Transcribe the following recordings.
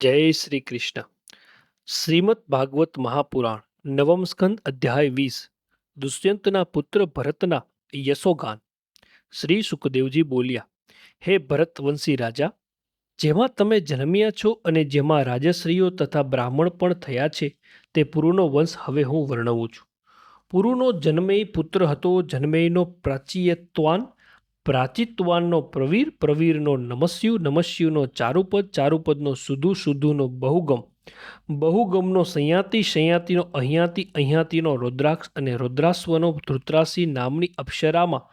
જય શ્રી કૃષ્ણ. શ્રીમદ ભાગવત મહાપુરાણ, નવમ સ્કંદ અધ્યાય વીસ, દુષ્યંતના પુત્ર ભરતના યશોગાન. શ્રી સુખદેવજી બોલ્યા, હે ભરતવંશી રાજા, જેમાં તમે જન્મ્યા છો અને જેમાં રાજશ્રીઓ તથા બ્રાહ્મણ પણ થયા છે, તે પુરુનો વંશ હવે હું વર્ણવું છું. પુરુનો જન્મેય પુત્ર હતો જન્મેયનો પ્રાચીયત્વાન પ્રાચિત્વાનનો પ્રવીર, પ્રવીરનો નમસ્યુ, નમસ્યુનો ચારુપદ, ચારુપદનો સુધુ, સુધુનો બહુગમ. બહુગમનો સંયાતિ, સંયાતિનો અહીંયાતિ, અહીંયાતિનો રુદ્રાક્ષ અને રુદ્રાસ્વનો ધૃતરાસી નામની અપ્સરામાં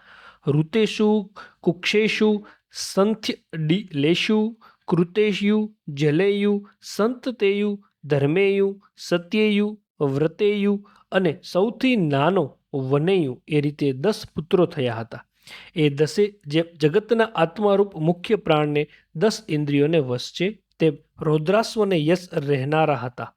ઋતેશુ કુક્ષેશુ સંથ્ય ડી લેશુ કૃતેશયુ જલેયુ, સંતતેયુ, ધર્મેયુ, સત્યેયુ, વ્રતેયુ અને સૌથી નાનો વનેયુ એ રીતે દસ પુત્રો થયા હતા. એ દસે જે જગતના આત્મારૂપ મુખ્ય પ્રાણને દસ ઇન્દ્રિયોને વસચે તે રૌદ્રાસ્વને યશ રહેનારા હતા.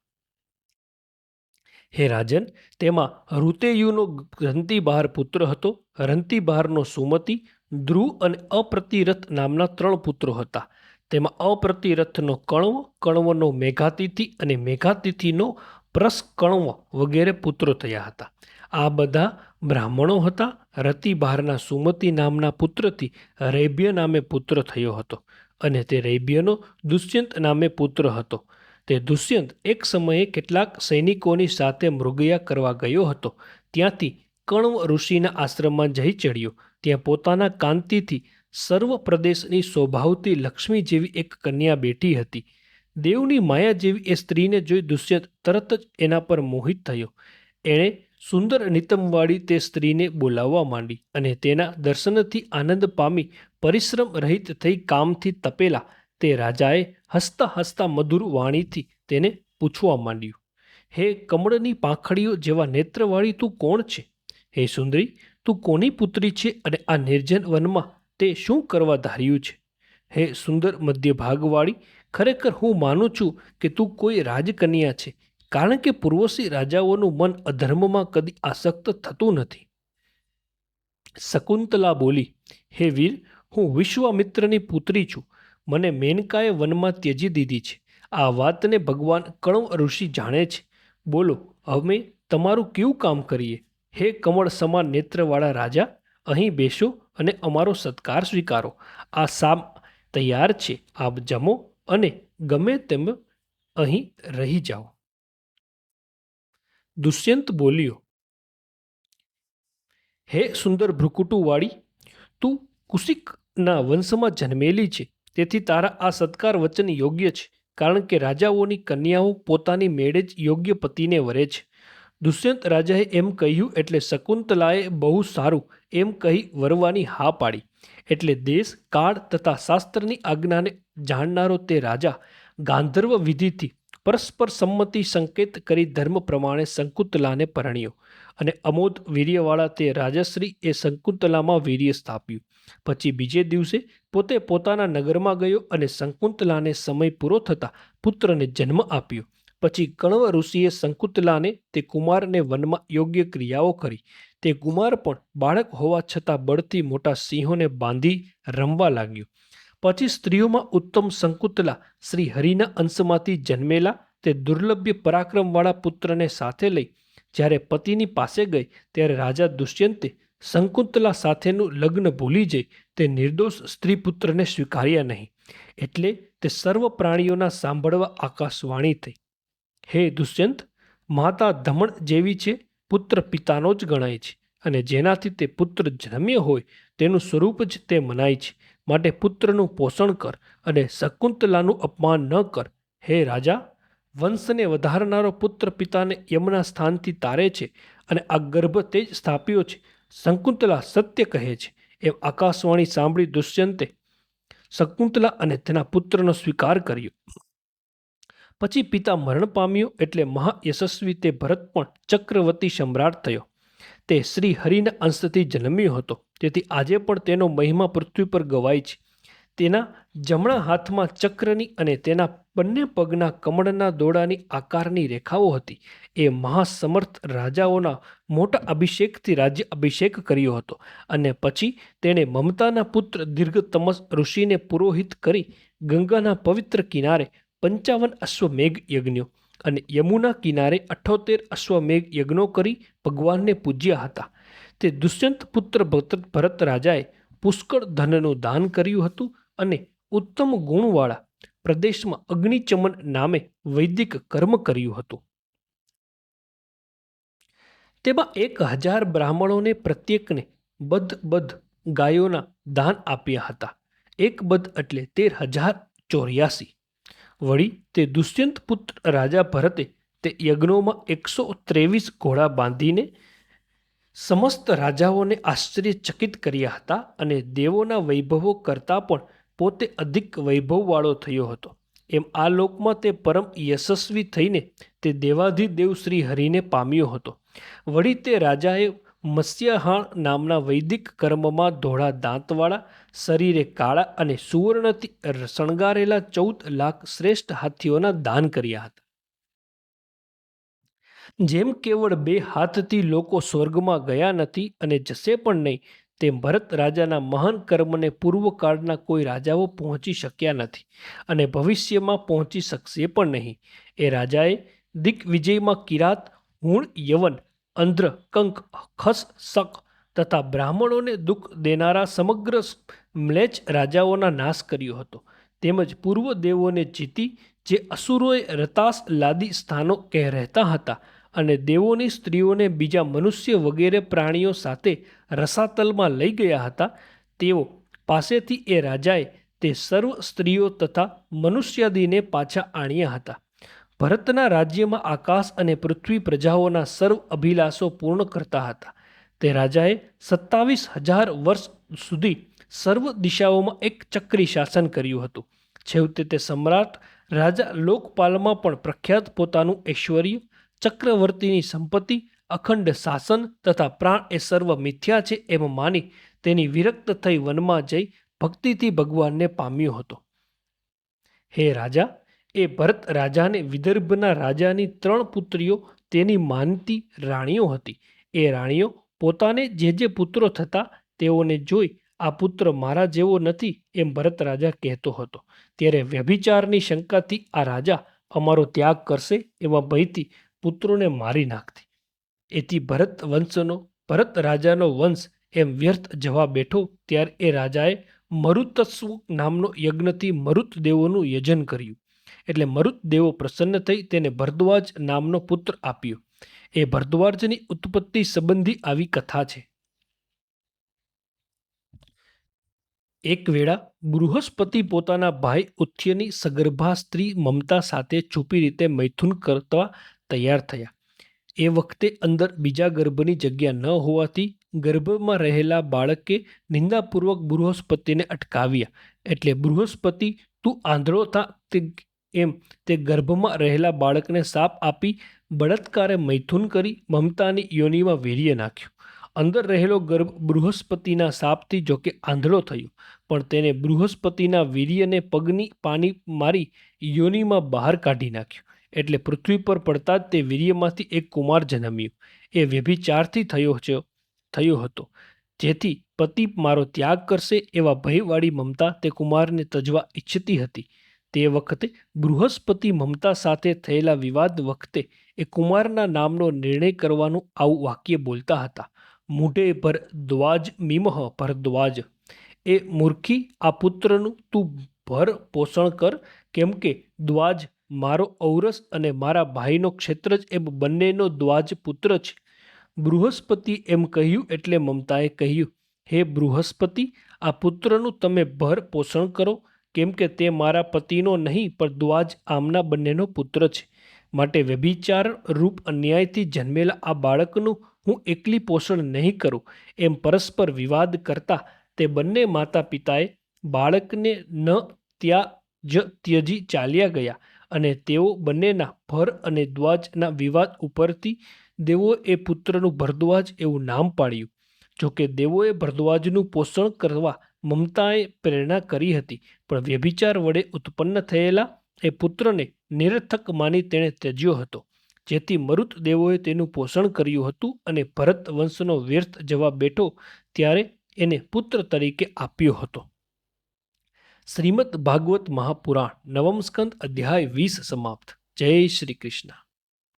હે રાજન, તેમાં ઋતેયુનો રંતિબહાર પુત્ર હતો રંતિબહારનો સુમતિ, ધ્રુવ અને અપ્રતિરથ નામના ત્રણ પુત્રો હતા. તેમાં અપ્રતિરથનો કણવ, કણવનો મેઘાતિથિ અને મેઘાતિથિનો પ્રસ કણવ વગેરે પુત્રો થયા હતા. આ બધા બ્રાહ્મણો હતા. રતિબહારના સુમતિ નામના પુત્રથી રૈભ્ય નામે પુત્ર થયો હતો અને તે રૈભ્યનો દુષ્યંત નામે પુત્ર હતો. તે દુષ્યંત એક સમયે કેટલાક સૈનિકોની સાથે મૃગયા કરવા ગયો હતો. ત્યાંથી કણવ ઋષિના આશ્રમમાં જઈ ચડ્યો. ત્યાં પોતાના કાંતિથી સર્વ પ્રદેશની શોભાવતી લક્ષ્મી જેવી એક કન્યા બેઠી હતી. દેવની માયા જેવી એ સ્ત્રીને જોઈ દુષ્યંત તરત જ એના પર મોહિત થયો. એણે સુંદર નિતમવાળી તે સ્ત્રીને બોલાવવા માંડી અને તેના દર્શનથી આનંદ પામી પરિશ્રમ રહિત થઈ કામથી તપેલા તે રાજાએ હસતા હસતા મધુર વાણીથી તેને પૂછવા માંડ્યું, હે કમળની પાંખડીઓ જેવા નેત્રવાળી તું કોણ છે? હે સુંદરી, તું કોની પુત્રી છે અને આ નિર્જન વનમાં તે શું કરવા ધાર્યું છે? હે સુંદર મધ્ય ભાગવાળી ખરેખર હું માનું છું કે તું કોઈ રાજકન્યા છે કારણ કે પૂર્વશી રાજાઓનું મન અધર્મમાં કદી આસક્ત થતું નથી. શકુંતલા બોલી, હે વીર, હું વિશ્વામિત્રની પુત્રી છું. મને મેનકાએ વનમાં ત્યજી દીધી છે. આ વાતને ભગવાન કણવ ઋષિ જાણે છે. બોલો, અમે તમારું કેવું કામ કરીએ? હે કમળ સમાન નેત્રવાળા રાજા, અહીં બેસો અને અમારો સત્કાર સ્વીકારો. આ સામ તૈયાર છે. આપ જમો અને ગમે તેમ અહીં રહી જાઓ. દુષ્યંત બોલ્યો હે સુંદર ભ્રુકુટુવાળી તું કુશિકના વંશમાં જન્મેલી છે તેથી તારા આ સત્કાર વચન યોગ્ય છે, કારણ કે રાજાઓની કન્યાઓ પોતાની મેળે જ યોગ્ય પતિને વરે છે. દુષ્યંત રાજાએ એમ કહ્યું, એટલે શકુંતલાએ બહુ સારું એમ કહી વરવાની હા પાડી. એટલે દેશ, કાળ તથા શાસ્ત્રની આજ્ઞાને જાણનારો તે રાજા ગાંધર્વ વિધિથી પરસ્પર સંમતિ સંકેત કરી ધર્મ પ્રમાણે શંકુતલાને પરણ્યો અને અમોદ વીર્યવાળા તે રાજશ્રી એ શંકુતલામાં વીર્ય સ્થાપ્યું. પછી બીજે દિવસે પોતે પોતાના નગરમાં ગયો અને શંકુતલાને સમય પૂરો થતાં પુત્રને જન્મ આપ્યો. પછી કણવ ઋષિએ શંકુતલાને તે કુમારને વનમાં યોગ્ય ક્રિયાઓ કરી. તે કુમાર પણ બાળક હોવા છતાં બળથી મોટા સિંહોને બાંધી રમવા લાગ્યો. પછી સ્ત્રીઓમાં ઉત્તમ શંકુતલા શ્રી હરિના અંશમાંથી જન્મેલા તે દુર્લભ્ય પરાક્રમવાળા પુત્રને સાથે લઈ જ્યારે પતિની પાસે ગઈ ત્યારે રાજા દુષ્યંતે શંકુતલા સાથેનું લગ્ન ભૂલી જઈ તે નિર્દોષ સ્ત્રી પુત્રને સ્વીકાર્યા નહીં. એટલે તે સર્વ પ્રાણીઓના સાંભળવા આકાશવાણી થઈ. હે દુષ્યંત, માતા ધમણ જેવી છે, પુત્ર પિતાનો જ ગણાય છે અને જેનાથી તે પુત્ર જન્મ્ય હોય તેનું સ્વરૂપ જ તે મનાય છે. માટે પુત્રનું પોષણ કર અને શકુંતલાનું અપમાન ન કર. હે રાજા, વંશને વધારનારો પુત્ર પિતાને યમના સ્થાનથી તારે છે અને આ ગર્ભ તે જ સ્થાપ્યો છે. શકુંતલા સત્ય કહે છે. એમ આકાશવાણી સાંભળી દુષ્યંતે શકુંતલા અને તેના પુત્રનો સ્વીકાર કર્યો. પછી પિતા મરણ પામ્યો એટલે મહાયશસ્વી તે ભરત પણ ચક્રવર્તી સમ્રાટ થયો. તે શ્રી હરિના અંશથી જન્મ્યો હતો. તેથી આજે પણ તેનો મહિમા પૃથ્વી પર ગવાય છે. તેના જમણા હાથમાં ચક્રની અને તેના બંને પગના કમળના દોડાની આકારની રેખાઓ હતી. એ મહાસમર્થ રાજાઓના મોટા અભિષેકથી રાજ્ય અભિષેક કર્યો હતો અને પછી તેણે મમતાના પુત્ર દીર્ઘતમસ ઋષિને પુરોહિત કરી ગંગાના પવિત્ર કિનારે પંચાવન અશ્વમેઘ યજ્ઞો અને યમુના કિનારે અઠ્ઠોતેર અશ્વમેઘ યજ્ઞો કરી ભગવાનને પૂજ્યા હતા. તે દુષ્યંત પુત્ર ભરત રાજાએ પુષ્કળ ધનનું દાન કર્યું હતું અને ઉત્તમ ગુણવાળા પ્રદેશમાં અગ્નિચમન નામે વૈદિક કર્મ કર્યું હતું. તેમાં એક હજાર બ્રાહ્મણોને પ્રત્યેકને બધ બધ ગાયોના દાન આપ્યા હતા. એક બધ એટલે તેર હજાર ચોર્યાસી. વળી તે દુષ્યંત પુત્ર રાજા ભરતે તે યજ્ઞોમાં એકસો ત્રેવીસ ઘોડા બાંધીને સમસ્ત રાજાઓને આશ્ચર્યચકિત કર્યા હતા અને દેવોના વૈભવો કરતાં પણ પોતે અધિક વૈભવવાળો થયો હતો. એમ આ લોકમાં તે પરમ યશસ્વી થઈને તે દેવાધિદેવ શ્રી હરિને પામ્યો હતો. વળી તે રાજાએ મત્સ્યહાણ નામના વૈદિક કર્મમાં ધોળા દાંતવાળા, શરીરે કાળા અને સુવર્ણથી શણગારેલા ચૌદ લાખ શ્રેષ્ઠ હાથીઓના દાન કર્યા હતા. જેમ કેવળ બે હાથથી લોકો સ્વર્ગમાં ગયા નથી અને જશે પણ નહીં, તેમ ભરત રાજાના મહાન કર્મને પૂર્વકાળના કોઈ રાજાઓ પહોંચી શક્યા નથી અને ભવિષ્યમાં પહોંચી શકશે પણ નહીં. એ રાજાએ દિગ્વિજયમાં કિરાત, હુણ, યવન અંધ્ર કંક, ખસ શક તથા બ્રાહ્મણોને દુઃખ દેનારા સમગ્ર મ્લેચ રાજાઓના નાશ કર્યો હતો. તેમજ પૂર્વ દેવોને જીતી, જે અસુરોએ રતાસ લાદી સ્થાનો કહે રહેતા હતા અને દેવોની સ્ત્રીઓને બીજા મનુષ્ય વગેરે પ્રાણીઓ સાથે રસાતલમાં લઈ ગયા હતા, તેઓ પાસેથી એ રાજાએ તે સર્વ સ્ત્રીઓ તથા મનુષ્યાદિને પાછા આણ્યા હતા. ભરતના રાજ્યમાં આકાશ અને પૃથ્વી પ્રજાઓના સર્વ અભિલાષો પૂર્ણ કરતા હતા. તે રાજાએ સત્તાવીસ હજાર વર્ષ સુધી સર્વ દિશાઓમાં એક ચક્રી શાસન કર્યું હતું. છેવટે તે સમ્રાટ રાજા લોકપાલમાં પણ પ્રખ્યાત પોતાનું ઐશ્વર્ય, ચક્રવર્તીની સંપત્તિ, અખંડ શાસન તથા પ્રાણ એ સર્વ મિથ્યા છે એમ માની તેની વિરક્ત થઈ વનમાં જઈ ભક્તિથી ભગવાનને પામ્યો હતો. હે રાજા એ ભરત રાજાને વિદર્ભના રાજાની ત્રણ પુત્રીઓ તેની માનતી રાણીઓ હતી. એ રાણીઓ પોતાને જે જે પુત્રો થતા તેઓને જોઈ, આ પુત્ર મારા જેવો નથી એમ ભરત રાજા કહેતો હતો. ત્યારે વ્યભિચારની શંકાથી આ રાજા, અમારો ત્યાગ કરશે એવા ભયથી પુત્રોને મારી નાખતી. એથી ભરત વંશનો, ભરત રાજાનો વંશ એમ વ્યર્થ જવા બેઠો, ત્યારે એ રાજાએ મરુતસ્વ નામનો યજ્ઞથી મરુત દેવોનું યજન કર્યું. એટલે મરુતદેવો પ્રસન્ન થઈ તેને ભરદ્વાજ નામનો પુત્ર આપ્યો. એ ભરદ્વાજની ઉત્પત્તિ સંબંધી આવી કથા છે. એક વેળા બૃહસ્પતિ પોતાના ભાઈ ઉથ્યની સગર્ભા સ્ત્રી મમતા સાથે છુપી રીતે મૈથુન કરતા તૈયાર થયા. એ વખતે અંદર બીજા ગર્ભની જગ્યા ન હોવાથી ગર્ભમાં રહેલા બાળકે નિંદાપૂર્વક બૃહસ્પતિને અટકાવ્યા. એટલે બૃહસ્પતિ, તું આંધળો થા એમ તે ગર્ભમાં રહેલા બાળકને સાપ આપી બળત્કારે મૈથુન કરી મમતાની યોનિમાં વીર્ય નાખ્યું. અંદર રહેલો ગર્ભ બૃહસ્પતિના સાપથી જોકે આંધળો થયો, પણ તેને બૃહસ્પતિના વીર્યને પગની પાણી મારી યોનિમાં બહાર કાઢી નાખ્યું. એટલે પૃથ્વી પર પડતા જ તે વીર્યમાંથી એક કુમાર જન્મ્યું. એ વ્યભિચારથી થયો છે થયો હતો. જેથી પતિ મારો ત્યાગ કરશે એવા ભયવાળી મમતા તે કુમારને તજવા ઈચ્છતી હતી. તે વખતે બૃહસ્પતિ મમતા સાથે થયેલા વિવાદ વખતે એ કુમારના નામનો નિર્ણય કરવાનું આવું વાક્ય બોલતા હતા. મૂઢે પર દ્વાજ મીમહ ભરદ્વાજ એ મૂર્ખી, આ પુત્રનું તું ભર પોષણ કર, કેમ કે દ્વાજ મારો ઔરસ અને મારા ભાઈનો ક્ષેત્ર જ એમ બંનેનો દ્વાજ પુત્ર છે. બૃહસ્પતિ એમ કહ્યું એટલે મમતાએ કહ્યું, હે બૃહસ્પતિ, આ પુત્રનું તમે ભર પોષણ કરો કેમ કે તે મારા પતિનો નહીં, પણ દ્વાજ આમના બંનેનો પુત્ર છે. માટે વ્યભિચાર રૂપ અન્યાયથી જન્મેલા આ બાળકનું હું એકલી પોષણ નહીં કરું. એમ પરસ્પર વિવાદ કરતા તે બંને માતા પિતાએ બાળકને ન ત્યાં જ ત્યજી ચાલ્યા ગયા અને તેઓ બંનેના ભર અને દ્વાજના વિવાદ ઉપરથી દેવોએ પુત્રનું ભરદ્વાજ એવું નામ પાડ્યું. જોકે દેવોએ ભરદ્વાજનું પોષણ કરવા મમતાએ પ્રેરણા કરી હતી, પણ વ્યભિચાર વડે ઉત્પન્ન થયેલા એ પુત્રને નિરર્થક માની તેણે ત્યજ્યો હતો, જેથી મરુત દેવોએ તેનું પોષણ કર્યું હતું અને ભરત વંશનો વ્યર્થ જવા બેઠો ત્યારે એને પુત્ર તરીકે આપ્યો હતો. શ્રીમદ ભાગવત મહાપુરાણ નવમ સ્કંદ અધ્યાય વીસ સમાપ્ત. જય શ્રી કૃષ્ણ.